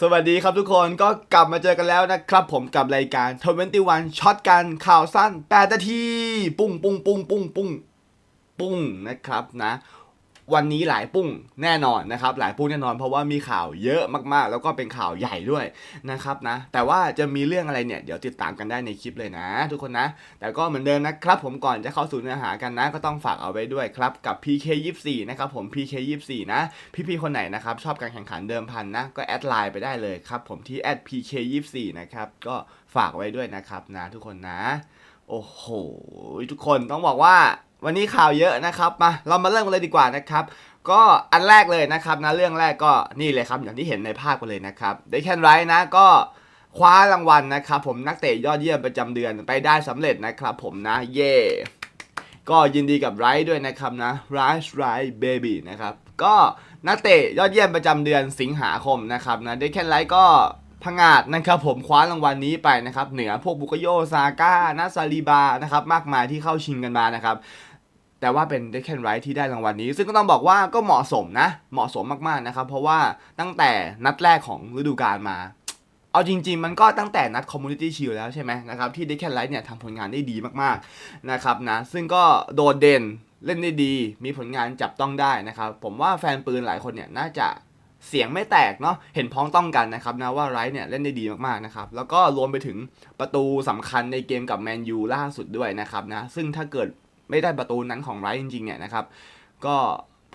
สวัสดีครับทุกคนก็กลับมาเจอกันแล้วนะครับ ผมกับรายการ21ช็อตกันข่าวสั้น8นาที ปุ้งปุ้งปุ้งปุ้งปุ้งปุ้งนะครับนะ วันนี้หลายปุ้งแน่นอนนะครับหลายปุ้งแน่นอน เพราะว่ามีข่าวเยอะมากๆ แล้วก็เป็นข่าวใหญ่ด้วยนะครับนะแต่ว่าจะมีเรื่องอะไรเนี่ยเดี๋ยวติดตามกันได้ในคลิปเลยนะ ทุกคนนะ แต่ก็เหมือนเดิมนะครับผมก่อนจะเข้าสู่เนื้อหากันนะก็ต้องฝากเอาไว้ด้วยครับกับ PK24 นะครับผม PK24 นะพี่ๆคนไหนนะครับชอบการแข่งขันเดิมพันนะก็แอดไลน์ไปได้เลยครับผมที่ @pk24 นะครับก็ฝากไว้ด้วยนะครับนะทุกคนนะ โอ้โหทุกคนต้องบอกว่า วันนี้ข่าวเยอะนะครับมาเรามาเริ่มกันเลยดีกว่านะครับ ก็อันแรกเลยนะครับนะเรื่องแรกก็นี่เลยครับอย่างที่เห็นในภาพกันเลยนะครับเดคแคนไรนะก็คว้ารางวัลนะครับผมนักเตะยอดเยี่ยมประจำเดือนไปได้สำเร็จนะครับผมนะเย่ก็ยินดีกับไรด้วยนะครับนะไรส์ไรเบบี้นะครับก็นักเตะยอดเยี่ยมประจำเดือนสิงหาคมนะครับนะเดคแคนไรก็พังอาจนะครับผมคว้ารางวัลนี้ไปนะครับเหนือพวกบุกโยซาก้านาซาลีบานะครับมากมายที่เข้าชิงกันมานะครับ แต่ว่าเป็นเดคแคนไรท์ที่ได้รางวัลนี้ ซึ่งก็ต้องบอกว่าก็เหมาะสมนะ เหมาะสมมากๆนะครับ เพราะว่าตั้งแต่นัดแรกของฤดูกาลมา เอาจริง ๆ มันก็ตั้งแต่นัดคอมมูนิตี้ชิลแล้วใช่ไหมนะครับ ที่เดคแคนไรท์เนี่ยทำผลงานได้ดีมากๆนะครับนะ ซึ่งก็โดดเด่นเล่นได้ดี มีผลงานจับต้องได้นะครับ ผมว่าแฟนปืนหลายคนเนี่ยน่าจะเสียงไม่แตกเนาะ เห็นพ้องต้องกันนะครับนะว่าไรท์เนี่ยเล่นได้ดีมากๆนะครับ แล้วก็รวมไปถึงประตูสำคัญในเกมกับแมนยูล่าสุดด้วยนะครับนะ ซึ่งถ้าเกิด ไม่ได้ประตูนั้นของไรจริงๆเนี่ยนะครับ ก็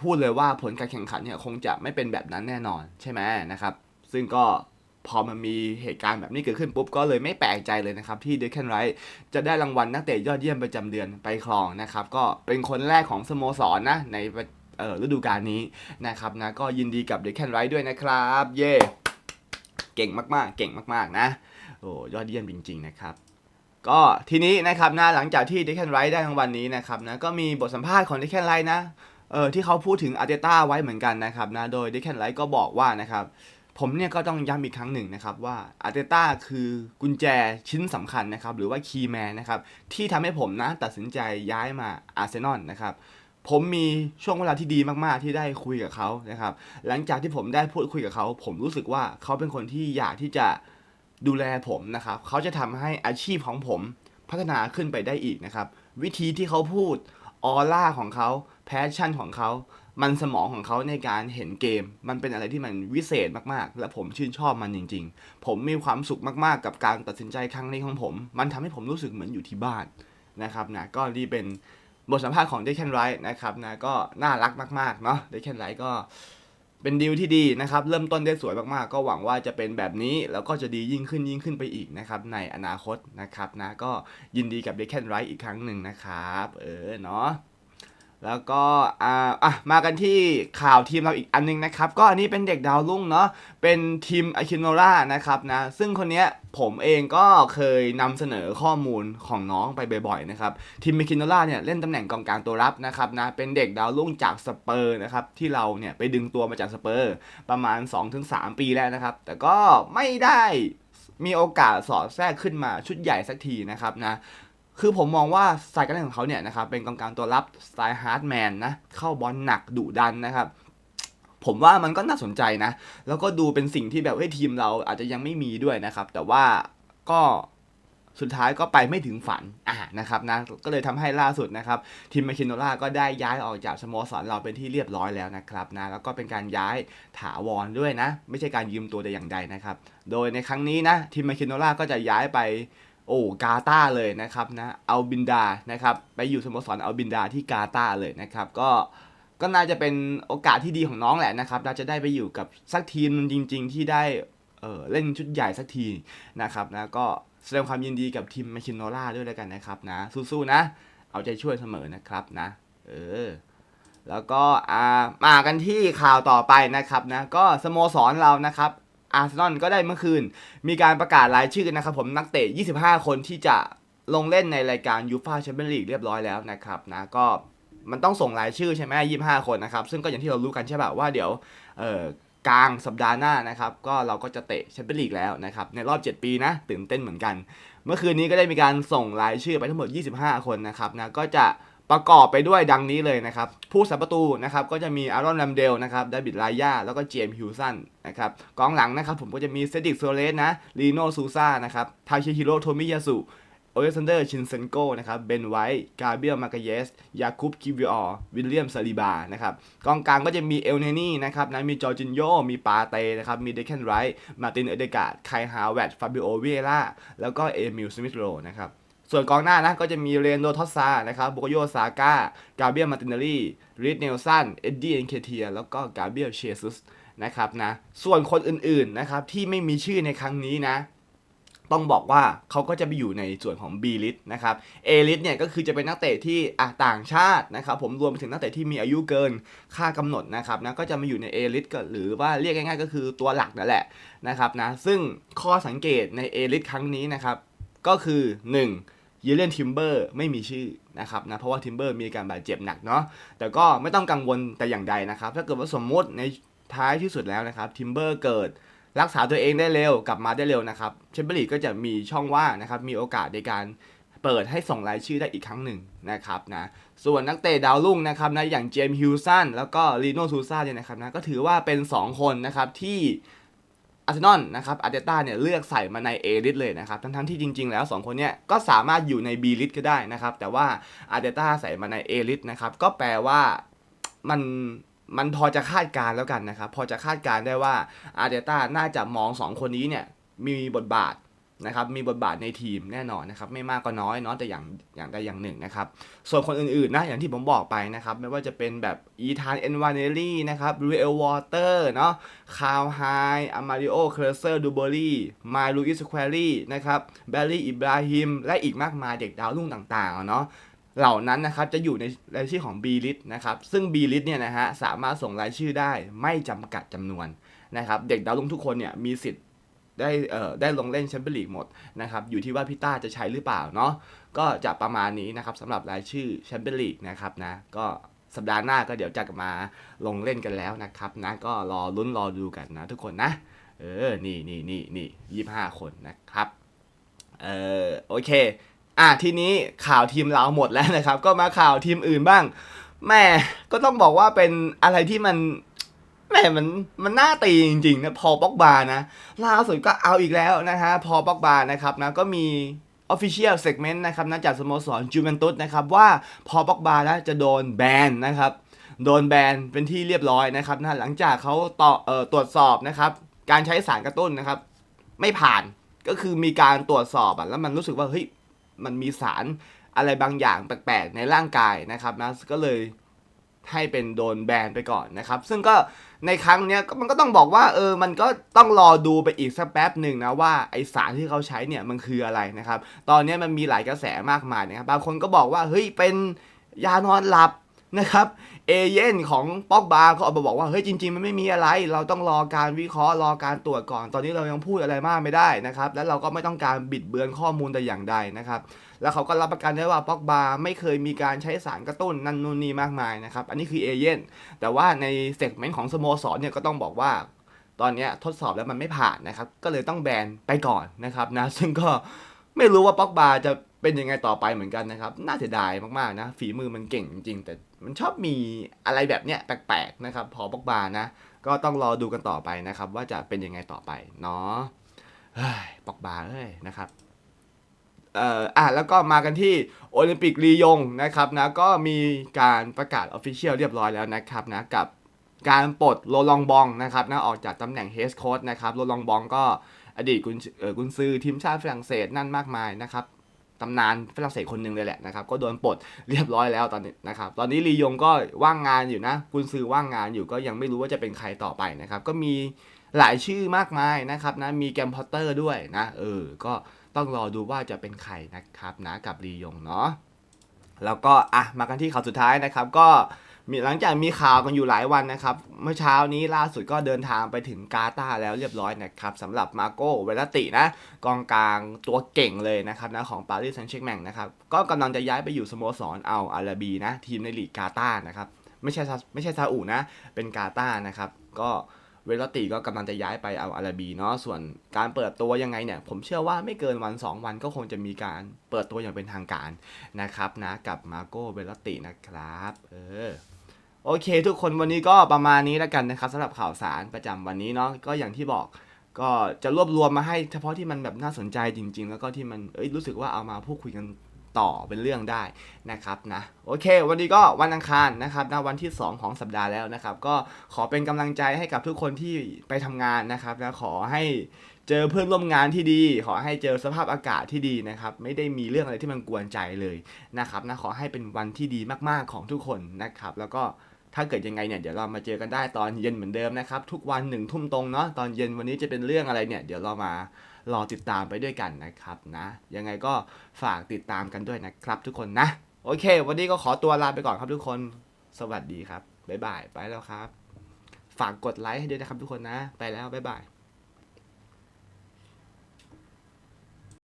พูดเลยว่าผลการแข่งขันเนี่ยคงจะไม่เป็นแบบนั้นแน่นอนใช่ไหมนะครับ ซึ่งก็พอมันมีเหตุการณ์แบบนี้เกิดขึ้นปุ๊บ ก็เลยไม่แปลกใจเลยนะครับ ที่เดคแคนไรท์จะได้รางวัลนักเตะยอดเยี่ยมประจำเดือนไปครองนะครับ ก็เป็นคนแรกของสโมสรนะในฤดูกาลนี้นะครับนะก็ยินดีกับเดคแคนไรด้วยนะครับ เย่เก่งมากๆ เก่งมากๆนะโอ้ยอดเยี่ยมจริง ๆ นะครับ ก็ทีนี้นะครับนะหลังจากที่เดคแคนไรท์ได้รางวัลนี้นะครับนะก็มีบทสัมภาษณ์ของเดคแคนไรท์นะเออที่เขาพูดถึงอาร์เตต้าไว้เหมือนกันนะครับนะโดยเดคแคนไรท์ก็บอกว่านะครับผมเนี่ยก็ต้องย้ำอีกครั้งหนึ่งนะครับว่าอาร์เตต้าคือกุญแจชิ้นสำคัญนะครับหรือว่าคีย์แมนนะครับที่ทำให้ผมนะตัดสินใจย้ายมาอาร์เซนอลนะครับผมมีช่วงเวลาที่ดีมากๆที่ได้คุยกับเขานะครับหลังจากที่ผมได้พูดคุยกับเขา ผมรู้สึกว่าเขาเป็นคนที่อยากที่จะ ดูแลผมนะครับเขาจะทำให้อาชีพของผมพัฒนาขึ้นไปได้อีกนะครับ วิธีที่เขาพูดออร่าของเขาแพชชั่นของเขามันสมองของเขาในการเห็นเกม มันเป็นอะไรที่มันวิเศษมากๆ และผมชื่นชอบมันจริง ๆ ผมมีความสุขมากๆ กับการตัดสินใจครั้งนี้ของผม มันทำให้ผมรู้สึกเหมือนอยู่ที่บ้านนะครับนะก็นี่เป็นบทสัมภาษณ์ของเดคแคนไรท์นะครับนะก็น่ารักมากๆเนาะเดคแคนไรท์ก็ เป็นดีลที่ดีนะครับเริ่มต้นได้สวยมากๆ ก็หวังว่าจะเป็นแบบนี้ แล้วก็จะดียิ่งขึ้นยิ่งขึ้นไปอีกนะครับในอนาคตนะครับนะก็ยินดีกับเดคแคนไรท์อีกครั้งหนึ่งนะครับ เออเนาะ แล้วก็อ่าอะมากันที่ข่าวทีมเราอีกอันนึงนะครับ ก็อันนี้เป็นเด็กดาวรุ่งเนาะเป็นทีมอาคิโนรานะครับนะซึ่งคนเนี้ยผมเองก็เคยนำเสนอข้อมูลของน้องไปบ่อยๆนะครับทีมมิคินโนล่าเนี่ยเล่นตำแหน่งกองกลางตัวรับนะครับนะเป็นเด็กดาวรุ่งจากสเปอร์นะครับที่เราเนี่ยไปดึงตัวมาจากสเปอร์ ประมาณ 2-3 ปีแล้วนะครับ แต่ก็ไม่ได้มีโอกาสสอดแทรกขึ้นมาชุดใหญ่สักทีนะครับนะ คือผมมองว่าสไตล์การเล่นของเขาเนี่ยนะครับเป็นกองกลางตัวรับสไตล์ฮาร์ดแมนนะเข้าบอลหนักดุดันนะครับผมว่ามันก็น่าสนใจนะ แล้วก็ดูเป็นสิ่งที่แบบเฮ้ยทีมเราอาจจะยังไม่มีด้วยนะครับ แต่ว่าก็สุดท้ายก็ไปไม่ถึงฝันอ่านะครับนะก็เลยทำให้ล่าสุดนะครับ ทีมมาคินโนล่าก็ได้ย้ายออกจากสโมสรเราเป็นที่เรียบร้อยแล้วนะครับนะแล้วก็เป็นการย้ายถาวรด้วยนะ ไม่ใช่การยืมตัวแต่อย่างใดนะครับ โดยในครั้งนี้นะทีมมาคินโนล่าก็จะย้ายไป โอ้กาตาเลยนะครับนะเอาบินดานะครับไปอยู่สโมสรเอาบินดาที่กาตาเลยนะครับก็ก็น่าจะเป็นโอกาสที่ดีของน้องแหละนะครับน่าจะได้ไปอยู่กับสักทีมจริง ๆ ที่ได้เออเล่นชุดใหญ่สักทีนะครับนะก็แสดงความยินดีกับทีมมาคินโนล่าด้วยแล้วกันนะครับนะสู้ๆนะ เอาใจช่วยเสมอนะครับนะเออแล้วก็อ่ามากันที่ข่าวต่อไปนะครับนะก็สโมสรเรานะครับ อาร์เซนอลก็ได้เมื่อคืน มีการประกาศรายชื่อนะครับผมนักเตะ 25 คนที่จะลงเล่นในรายการยูฟาแชมเปี้ยนลีกเรียบร้อยแล้วนะครับนะก็มันต้องส่งรายชื่อใช่ไหมยี่ห้าคนนะครับ ซึ่งก็อย่างที่เรารู้กันใช่ป่ะว่าเดี๋ยวเอ่อกลางสัปดาห์หน้านะครับ ก็เราก็จะเตะแชมเปี้ยนลีกแล้วนะครับ ในรอบ 7 ปีนะ ตื่นเต้นเหมือนกัน เมื่อคืนนี้ก็ได้มีการส่งรายชื่อไปทั้งหมด 25 คนนะครับนะก็จะ ประกอบไปด้วยดังนี้เลยนะครับ ผู้สับประตูนะครับก็จะมีอารอนแรมเดลนะครับดบิดไลายาแล้วก็เจมส์ฮิวสันนะครับกองหลังนะครับผมก็จะมีเซดิกโซเลสนะลีโนซูซ่านะครับทาเคฮิโร่โทมิยาสุโอเลซันเดอร์ชินเซนโกนะครับเบนไวท์กาเบียลมาเกเยสยาคุปคิวิออร์วิลเลียมซาลิบานะครับกองกลางก็จะมีเอลเนนี่นะครับนะมีจอร์จินโยมีปาเตนะครับมีเดคเคนไรท์มาตินเอเดกาดไคฮาวเวตฟาบิโอเวล่าแล้วก็เอมิลสมิธโรนะครับ ส่วนกองหน้านะก็จะมีเรนโดทอสซานะครับบุกโยซาก้ากาเบียมาตินเนลี่ริดเนลสันเอ็ดดี้เอ็นเคเทียแล้วก็กาเบียเชซุสนะครับนะส่วนคนอื่นๆนะครับที่ไม่มีชื่อในครั้งนี้นะ ต้องบอกว่าเขาก็จะไปอยู่ในส่วนของ B l i s t นะครับ A l i s t เนี่ยก็คือจะเป็นนักเตะที่อะต่างชาตินะครับผมรวมไปถึงนักเตะที่มีอายุเกินค่ากำหนดนะครับนะก็จะมาอยู่ใน A l i s t ก็หรือว่าเรียกง่ายๆ ก็คือตัวหลักนั่นแหละนะครับนะซึ่งข้อสังเกตใน A l i s t ครั้งนี้นะครับก็คือ 1. เยเลนทิมเบอร์ไม่มีชื่อนะครับนะเพราะว่าทิมเบอร์มีการบาดเจ็บหนักเนาะแต่ก็ไม่ต้องกังวลแต่อย่างใดนะครับ ถ้าเกิดว่าสมมติในท้ายที่สุดแล้วนะครับทิมเบอร์เกิดรักษาตัวเองได้เร็วกลับมาได้เร็วนะครับเชมเบอร์ลีกก็จะมีช่องว่างนะครับมีโอกาสในการเปิดให้ส่งรายชื่อได้อีกครั้งหนึ่งนะครับนะส่วนนักเตะดาวรุ่งนะครับนะอย่างเจมส์ฮิวสันแล้วก็ลีโนซูซ่าเนี่ยนะครับนะก็ถือว่าเป็น 2 คนนะครับที่ อาร์เซนอลนะครับอาร์เตต้าเนี่ยเลือกใส่มาใน A ลิสเลยนะครับทั้งๆที่จริง ๆ แล้ว 2 คนเนี่ยก็สามารถอยู่ใน B ลิสก็ได้นะครับ แต่ว่าอาร์เตต้าใส่มาใน A ลิสนะครับก็แปลว่ามันมันพอจะคาดการแล้วกันนะครับ พอจะคาดการได้ว่าอาร์เตต้าน่าจะมอง 2 คนนี้เนี่ยมีบทบาท นะครับมีบทบาทในทีมแน่นอนนะครับไม่มากก็น้อยเนาะแต่อย่างอย่างใดอย่างหนึ่งนะครับส่วนคนอื่นๆนะอย่างที่ผมบอกไปนะครับไม่ว่าจะเป็นแบบอีธานเอนวานเนลลี่นะครับรูเอลวอเตอร์เนาะคาวไฮอามาริโอเคอร์เซอร์ดูเบอรี่มายลูอิสควอรี่นะครับแบลลี่อิบราฮิมและอีกมากมายเด็กดาวรุ่งต่างๆเนาะเหล่านั้นนะครับจะอยู่ในรายชื่อของ B list นะครับซึ่ง B list เนี่ยนะฮะสามารถส่งรายชื่อได้ไม่จำกัดจำนวนนะครับเด็กดาวรุ่งทุกคนเนี่ยมีสิทธิ์ ได้เอ่อได้ลงเล่นแชมเปี้ยนลีกหมดนะครับอยู่ที่ว่าพี่ต้าจะใช้หรือเปล่าเนาะก็จะประมาณนี้นะครับสำหรับรายชื่อแชมเปี้ยนลีกนะครับนะก็สัปดาห์หน้าก็เดี๋ยวจะมาลงเล่นกันแล้วนะครับนะก็รอลุ้นรอดูกันนะทุกคนนะ เออ นี่นี่นี่นี่ยี่ห้าคนนะครับ เออโอเค อะทีนี้ข่าวทีมเราหมดแล้วนะครับ ก็มาข่าวทีมอื่นบ้างแม่ก็ต้องบอกว่าเป็นอะไรที่มัน แม่มันมันน่าตีจริงๆนะพอป็อกบาร์นะล่าสุดก็เอาอีกแล้วนะฮะพอป็อกบาร์นะครับนะก็มี Official Segment นะครับนะจากสโมสรจูเวนตุสนะครับว่าพอป็อกบาร์นะจะโดนแบนนะครับโดนแบนเป็นที่เรียบร้อยนะครับนะหลังจากเขาต่อเอ่อตรวจสอบนะครับการใช้สารกระตุ้นนะครับ ไม่ผ่านก็คือมีการตรวจสอบอะแล้วมันรู้สึกว่าเฮ้ยมันมีสารอะไรบางอย่างแปลกๆในร่างกายนะครับนะก็เลย ให้เป็นโดนแบนไปก่อนนะครับ ซึ่งก็ในครั้งเนี้ยก็มันก็ต้องบอกว่าเออมันก็ต้องรอดูไปอีกสักแป๊บหนึ่งนะว่าไอสารที่เขาใช้เนี่ยมันคืออะไรนะครับ ตอนนี้มันมีหลายกระแสมากมายนะครับบางคนก็บอกว่าเฮ้ยเป็นยานอนหลับ นะครับเอเย่นของป็อกบาเขาออกมาบอกว่าเฮ้ยจริง ๆ มันไม่มีอะไร เราต้องรอการวิเคราะห์รอการตรวจก่อน ตอนนี้เรายังพูดอะไรมากไม่ได้นะครับ แล้วเราก็ไม่ต้องการบิดเบือนข้อมูลแต่อย่างใดนะครับ แล้วเขาก็รับประกันได้ว่าป็อกบาไม่เคยมีการใช้สารกระตุ้นนั่นนู่นนี่มากมายนะครับ อันนี้คือเอเย่นแต่ว่าในเซกเมนต์ของสโมสรเนี่ยก็ต้องบอกว่าตอนนี้ทดสอบแล้วมันไม่ผ่านนะครับ ก็เลยต้องแบนไปก่อนนะครับนะซึ่งก็ไม่รู้ว่าป็อกบาจะ เป็นยังไงต่อไปเหมือนกันนะครับ น่าเสียดายมากๆนะ ฝีมือมันเก่งจริง แต่มันชอบมีอะไรแบบเนี้ยแปลกๆนะครับ พอปอกบานะ ก็ต้องรอดูกันต่อไปนะครับ ว่าจะเป็นยังไงต่อไปเนาะเฮ้ยปอกบาเอ้ยนะครับเอ่ออะแล้วก็มากันที่โอลิมปิกลียงนะครับนะก็มีการประกาศออฟฟิเชียลเรียบร้อยแล้วนะครับนะกับการปลดโรลองบองนะครับนะออกจากตำแหน่งเฮสโค้ชนะครับโรลองบองก็อดีตกุนกุนซือทีมชาติฝรั่งเศสนั่นมากมายนะครับ ตำนานฝรั่งเศสคนหนึ่งเลยแหละนะครับก็โดนปลดเรียบร้อยแล้วตอนนี้นะครับตอนนี้ลียงก็ว่างงานอยู่นะกุนซือว่างงานอยู่ก็ยังไม่รู้ว่าจะเป็นใครต่อไปนะครับก็มีหลายชื่อมากมายนะครับนะมีแกรมพอตเตอร์ด้วยนะเออก็ต้องรอดูว่าจะเป็นใครนะครับนะกับลียงเนาะแล้วก็อะมากันที่ข่าวสุดท้ายนะครับก็ มีหลังจากมีข่าวกันอยู่หลายวันนะครับ เมื่อเช้านี้ล่าสุดก็เดินทางไปถึงกาตาร์แล้วเรียบร้อยนะครับสำหรับมาโกเวลตินะกองกลางตัวเก่งเลยนะครับนะของปารีสแซงต์แชร์แมงนะครับก็กำลังจะย้ายไปอยู่สโมสรเอาอาราบีนะทีมในลีกกาตาร์นะครับไม่ใช่ซาไม่ใช่ซาอุนะ เป็นกาตาร์นะครับ ก็เวลติก็กำลังจะย้ายไปเอาอาราบีเนาะส่วนการเปิดตัวยังไงเนี่ย ผมเชื่อว่าไม่เกินวัน 2 วันก็คงจะมีการเปิดตัวอย่างเป็นทางการนะครับนะกับมาโก้เวลตินะครับ เออ โอเค ทุกคนวันนี้ก็ประมาณนี้แล้วกันนะครับสำหรับข่าวสารประจำวันนี้เนาะก็อย่างที่บอกก็จะรวบรวมมาให้เฉพาะที่มันแบบน่าสนใจจริง ๆ แล้วก็ที่มันเอ้ยรู้สึกว่าเอามาพูดคุยกันต่อเป็นเรื่องได้นะครับนะโอเค วันนี้ก็วันอังคารนะครับนะวันที่ 2 ของสัปดาห์แล้วนะครับ ก็ขอเป็นกำลังใจให้กับทุกคนที่ไปทำงานนะครับนะขอให้เจอเพื่อนร่วมงานที่ดี ขอให้เจอสภาพอากาศที่ดีนะครับ ไม่ได้มีเรื่องอะไรที่มันกวนใจเลยนะครับนะขอให้เป็นวันที่ดีมากๆของทุกคนนะครับ แล้วก็ ถ้าเกิดยังไงเนี่ยเดี๋ยวเรามาเจอกันได้ตอนเย็นเหมือนเดิมนะครับ ทุกวันหนึ่งทุ่มตรงเนาะตอนเย็นวันนี้จะเป็นเรื่องอะไรเนี่ย เดี๋ยวเรามารอติดตามไปด้วยกันนะครับนะยังไงก็ฝากติดตามกันด้วยนะครับ ทุกคนนะ โอเค วันนี้ก็ขอตัวลาไปก่อนครับทุกคนสวัสดีครับบ๊ายบายไปแล้วครับ ฝากกดไลค์ให้ด้วยนะครับทุกคนนะ ไปแล้วบ๊ายบาย